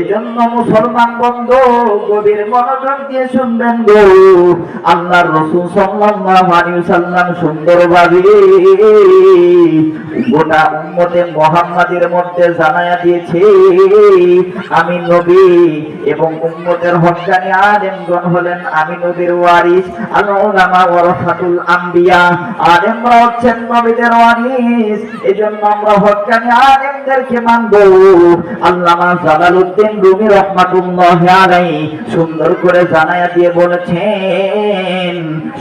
এজন্য মুসলমান বন্ধু, গভীর মনোযোগ দিয়ে শুনবেন গো। আল্লাহর রসুল সাল্লাল্লাহু আলাইহি ওয়াসাল্লাম সুন্দরভাবে গোটা উম্মতে মুহাম্মাদের মধ্যে জানায়া দিয়েছে, আমি নবী এবং উম্মতের হক্কানি আলেমগণ হলেন, আমি নবীর ওয়ারিস আল উলামা ওয়ারাসাতুল আম্বিয়া। আলেমরা হচ্ছেন নবীদের ওয়ারিস, এজন্য আমরা হক্কানি আলেমদেরকে মানব আল্লামা জালালউদ্দিন রুমি রহমাতুল্লাহ আলাইহি সুন্দর করে জানায়া দিয়ে বলেছেন,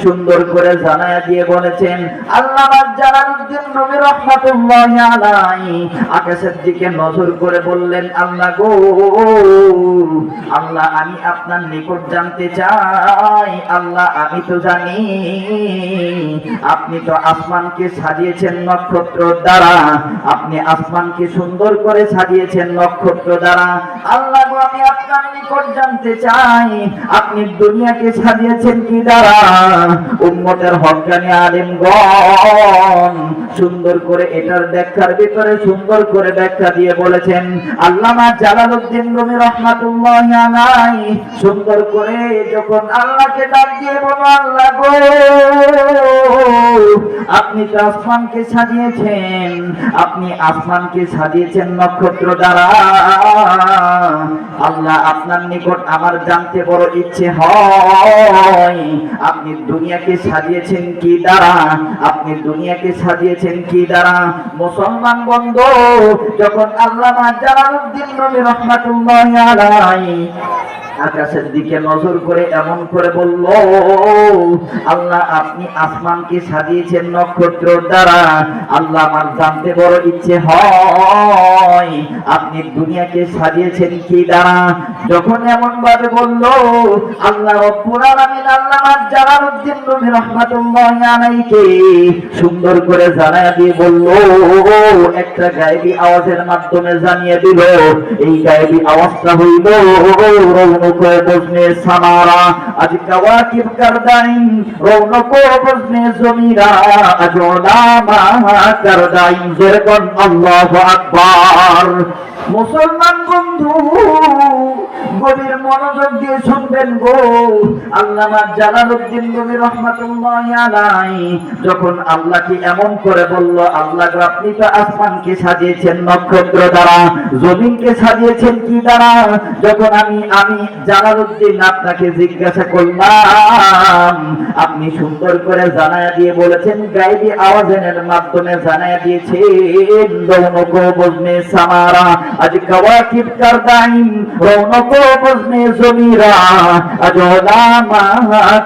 সুন্দর করে জানায়া দিয়ে বলেছেন, আল্লামা জালালউদ্দিন রুমি রহমাতুল্লাহ আলাইহি আকাশের দিকে নজর করে বললেন, আল্লাহ গো, আল্লাহ আমি আপনার নিকট জানতে চাই, আল্লাহ আমি তো জানি, আপনি তো আসমানকে সাজিয়েছেন নক্ষত্র দ্বারা, আপনি আসমানকে সুন্দর করে সাজিয়েছেন নক্ষত্র দ্বারা। আল্লাহ আমি আপনার নিকট জানতে চাই, আপনি দুনিয়াকে সাজিয়েছেন কি দ্বারা? উম্মতের হকানি আলেমগণ সুন্দর করে এটার ব্যাখ্যার ভিতরে সুন্দর করে ব্যাখ্যা দিয়ে বলেছেন, আল্লামা রুমি রহমাতুল্লাহ সুন্দর করে যখন আল্লাহকে ডাক দিয়ে বলো, আল্লাহ গো, আপনি তো আসমানকে সাজিয়েছেন, আপনি আসমানকে সাজিয়েছেন নক্ষত্র দ্বারা। আল্লাহ আপনার নিকট আমার জানতে বড় ইচ্ছে হয়। আপনি দুনিয়াকে সাজিয়েছেন কি দ্বারা? আপনি দুনিয়াকে সাজিয়েছেন কি দ্বারা? মুসলমান বন্ধ, যখন আল্লাহ জালালউদ্দিন নবী রহমাতুল্লাহ আলাইহি আকাশের দিকে নজর করে এমন করে বলল, আল্লাহ, আপনি আসমানকে সাজিয়েছেন নক্ষত্রর দ্বারা। আল্লাহ, আমার জানতে বড় ইচ্ছে হয়। আপনি দুনিয়াকে সাজিয়েছেন কি দ্বারা? যখন এমন ভাবে বলল, আল্লাহ আল্লাহ জালালউদ্দিন সুন্দর করে জানায় দিয়ে বলল, একটা গায়েবী আওয়াজের মাধ্যমে জানিয়ে দিল, এই গায়েবী আওয়াজটা হইল মুসলমান বন্ধু গভীর মনোযোগ দিয়ে শুনবেন গো। আল্লামা জালালউদ্দিন নবী রহমাতুল্লাহ আলাইহি, যখন আল্লাহকে এমন করে বলল, আল্লাহ আপনি তো আসমানকে সাজিয়েছেন নক্ষত্র দ্বারা, জমিনকে সাজিয়েছেন কি দ্বারা? যখন আমি আমি জালালউদ্দিন আপনাকে জিজ্ঞাসা করলাম। আপনি সুন্দর করে জানায়া দিয়ে বলেছেন, গাইবি আওয়াজের মাধ্যমে জানায়া দিয়েছেন, রৌনক বজনে সামারা। আজ কাওয়াকিব কারদাইন রৌনক বজনে জমিরা। আজ ওলামা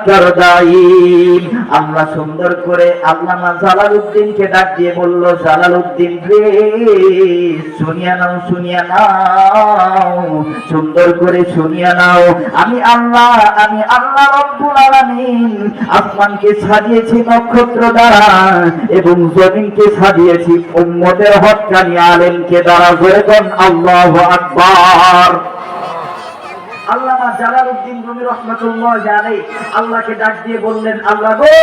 কারদাইন আমরা সুন্দর করে আল্লামা জালালউদ্দিনকে ডাক দিয়ে বলল, জালালউদ্দিন রে, শুনিয়া নাও শুনিয়া নাও। সুন্দর করে শুনিয়া নাও। আমি আল্লাহ আমি আল্লাহ রব্বুল আলামিন। আসমানকে সাজিয়েছি নক্ষত্র দ্বারা এবং জমিনকে সাজিয়েছি উম্মতের হক্কানি আলেমকে দ্বারা। জয়গণ আল্লাহু আকবার। আল্লামা জালালউদ্দিন রুমি রহমাতুল্লাহ জানে আল্লাহকে ডাক দিয়ে বললেন, আল্লাহ গো,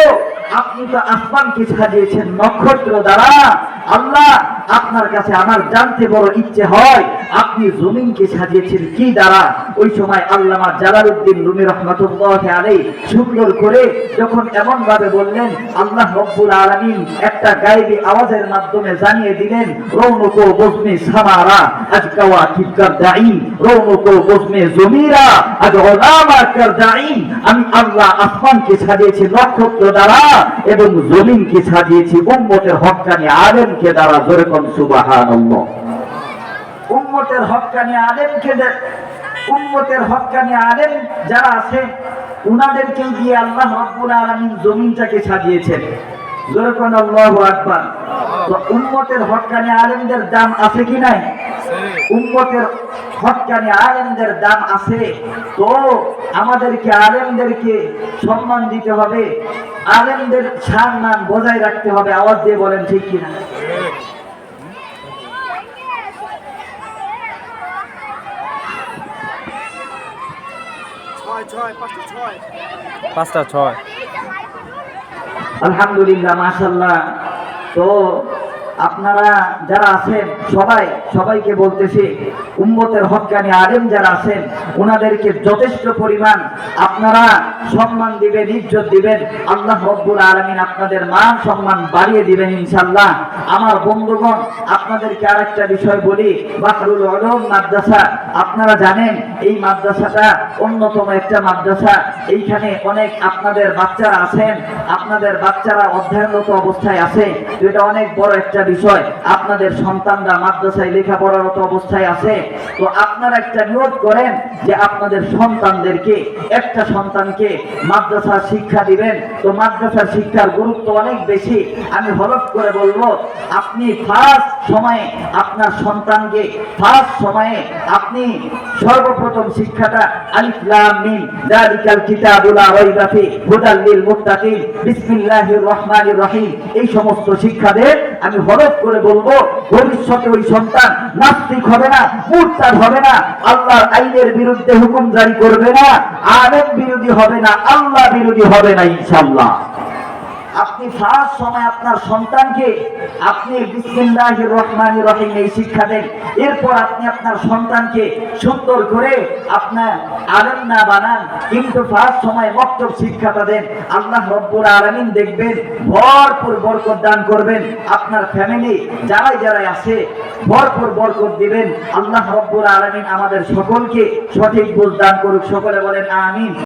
আপনি তো নক্ষত্র দ্বারা। আল্লাহ, আপনার কাছে আমার জানতে বড় ইচ্ছে হয়, আপনি জমিনকে সাজিয়েছেন কি দ্বারা? ওই সময় আল্লামা জালালউদ্দিন রুমি রহমাতুল্লাহ আলাই সুন্দর করে যখন এমন ভাবে বললেন, আল্লাহ রব্বুল আলামিন একটা গায়েবী আওয়াজের মাধ্যমে জানিয়ে দিলেন, রৌনক বজমে সামারা আজ কাওয়া কিবকার দাইন রৌনক বজমে ওলামা কারদাইন আমি আল্লাহ আসমানকে সাজিয়েছি নক্ষত্র দ্বারা এবং জমিনকে সাজিয়েছি উম্মতের হক্কানি আলেমকে দ্বারা সুবহানাল্লাহ। উম্মতের হক্কানি আলেমকে উম্মতের হক্কানি আলেম যারা আছে উনাদেরকে দিয়ে আল্লাহ রব্বুল আলামিন জমিনটাকে সাজিয়েছেন আল্লাহু আকবার। তো উম্মতের হক্কানি আলেমদের দাম আছে কি নাই? উম্মতের হকানি আলেমদের দাম আছে। তো আমাদেরকে আলেমদেরকে সম্মান দিতে হবে। আলেমদের সম্মান বজায় রাখতে হবে। আওয়াজ দিয়ে বলেন ঠিক কিনা? ছয় ছয় পাঁচটা ছয়। আলহামদুলিল্লাহ মাশাল্লাহ তো আপনারা যারা আছেন, সবাই, সবাইকে বলতেছি, উম্মতের হকানি আলেম যারা আছেন ওনাদেরকে যথেষ্ট পরিমাণ আপনারা সম্মান দিবেন, ইজ্জত দিবেন। আল্লাহ রব্বুল আলমিন আপনাদের মান সম্মান বাড়িয়ে দিবেন ইনশাল্লাহ আমার বন্ধুগণ, আপনাদেরকে আরেকটা বিষয় বলি বাকরুল আলম মাদ্রাসা। আপনারা জানেন, এই মাদ্রাসাটা অন্যতম একটা মাদ্রাসা। এইখানে অনেক আপনাদের বাচ্চারা আছেন, আপনাদের বাচ্চারা অধ্যয়নরত অবস্থায় আছে। এটা অনেক বড় একটা বিষয়, আপনাদের সন্তানরা মাদ্রাসায় লেখাপড়ারত অবস্থায় আছে, তো আপনারা একটা নিয়োগ করেন যে আপনাদের সন্তানদেরকে, একটা সন্তানকে মাদ্রাসা শিক্ষা দিবেন। তো মাদ্রাসার শিক্ষার গুরুত্ব অনেক বেশি। আমি হলফ করে বলব, আপনি ফার্স্ট সময়ে আপনার সন্তানকে ফার্স্ট সময়ে আপনি সর্বপ্রথম শিক্ষাটা আলিফ লাম মিম যালিকাল কিতাবুল রাইবা ফি, হুদাল লিল মুত্তাকিন, বিসমিল্লাহির রহমানির রহিম, এই সমস্ত শিক্ষা দেন আমি হরফ করে বলব, ভবিষ্যতে ওই সন্তান নাস্তিক হবে না, মুরতাদ হবে না, আল্লাহর আইনের বিরুদ্ধে হুকুম জারি করবে না, আলেম বিরোধী হবে না, আল্লাহ বিরোধী হবে না, ইনশাআল্লাহ। আপনি ফার্স্ট সময় আপনার সন্তানকে আপনি বিসমিল্লাহির রহমানির রহিম এই শিক্ষা দেন। এরপর আপনি আপনার সন্তানকে সুন্দর করে আপনার আলেম না বানান, কিন্তু ফার্স্ট সময় মক্তব শিক্ষাটা দেন। আল্লাহ রব্বুল আলামিন দেখবেন, ভরপুর বরকত দান করবেন। আপনার ফ্যামিলি যারাই যারাই আছে, ভরপুর বরকত দিবেন। আল্লাহ রব্বুল আলামিন আমাদের সকলকে সঠিক বুঝ দান করুক। সকলে বলেন, আমিন।